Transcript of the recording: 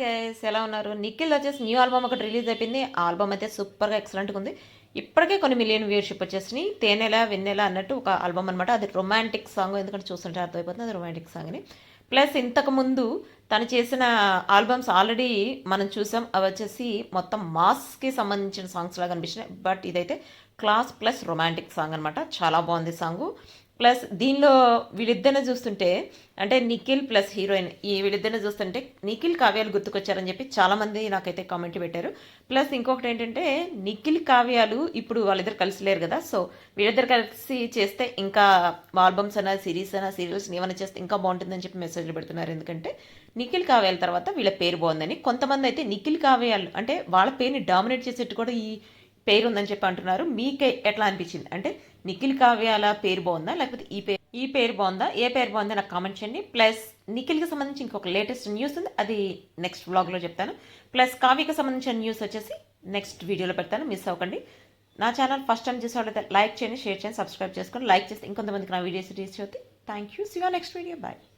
Guys ఎలా ఉన్నారు? నిఖిల్ వచ్చేసి న్యూ ఆల్బమ్ ఒకటి రిలీజ్ అయిపోయింది. ఆ ఆల్బమ్ అయితే సూపర్గా ఎక్సలెంట్గా ఉంది. ఇప్పటికే కొన్ని మిలియన్ వ్యూవర్షిప్ వచ్చేసినాయి. తేనెల వెన్నెల అన్నట్టు ఒక ఆల్బమ్ అనమాట అది రొమాంటిక్ సాంగ్ ఎందుకంటే చూస్తుంటే అర్థమైపోతుంది అది రొమాంటిక్ సాంగ్ అని. ప్లస్ ఇంతకు ముందు తను చేసిన ఆల్బమ్స్ ఆల్రెడీ మనం చూసాం. అవి వచ్చేసి మొత్తం మాస్కి సంబంధించిన సాంగ్స్ లాగా అనిపించినాయి. బట్ ఇదైతే క్లాస్ ప్లస్ రొమాంటిక్ సాంగ్ అనమాట చాలా బాగుంది సాంగు ప్లస్ దీనిలో వీళ్ళిద్దరిని చూస్తుంటే అంటే నిఖిల్ ప్లస్ హీరోయిన్ ఈ వీళ్ళిద్దరిని చూస్తుంటే నిఖిల్ కావ్యాలు గుర్తుకొచ్చారని చెప్పి చాలామంది నాకైతే కామెంట్ పెట్టారు. ప్లస్ ఇంకొకటి ఏంటంటే నిఖిల్ కావ్యాలు ఇప్పుడు వాళ్ళిద్దరు కలిసి లేరు కదా సో వీళ్ళిద్దరు కలిసి చేస్తే ఇంకా ఆల్బమ్స్ అన్న సిరీస్ అన్న సీరియల్స్ ఏమైనా చేస్తే ఇంకా బాగుంటుందని చెప్పి మెసేజ్లు పెడుతున్నారు. ఎందుకంటే నిఖిల్ కావ్యాల తర్వాత వీళ్ళ పేరు బాగుందని కొంతమంది అయితే నిఖిల్ కావ్యాలు అంటే వాళ్ళ పేరుని డామినేట్ చేసేట్టు కూడా ఈ పేరు ఉందని చెప్పి అంటున్నారు. మీకే ఎట్లా అనిపించింది? అంటే నిఖిల్ కావ్యాల పేరు బాగుందా? లేకపోతే ఈ పేరు ఈ పేరు బాగుందా? ఏ పేరు బాగుందా? నాకు కామెంట్ చేయండి. ప్లస్ నిఖిల్కి సంబంధించి ఇంకొక లేటెస్ట్ న్యూస్ ఉంది. అది నెక్స్ట్ వ్లాగ్లో చెప్తాను. ప్లస్ కావ్యకి సంబంధించిన న్యూస్ వచ్చేసి నెక్స్ట్ వీడియోలో పెడతాను. మిస్ అవ్వకండి. నా ఛానల్ ఫస్ట్ టైం చూసేవాళ్ళైతే లైక్ చేయండి షేర్ చేయండి సబ్స్క్రైబ్ చేసుకొని లైక్ చేస్తే ఇంకొంతమందికి నా వీడియోస్ రీచ్ అవుతాయి. Thank you see next video bye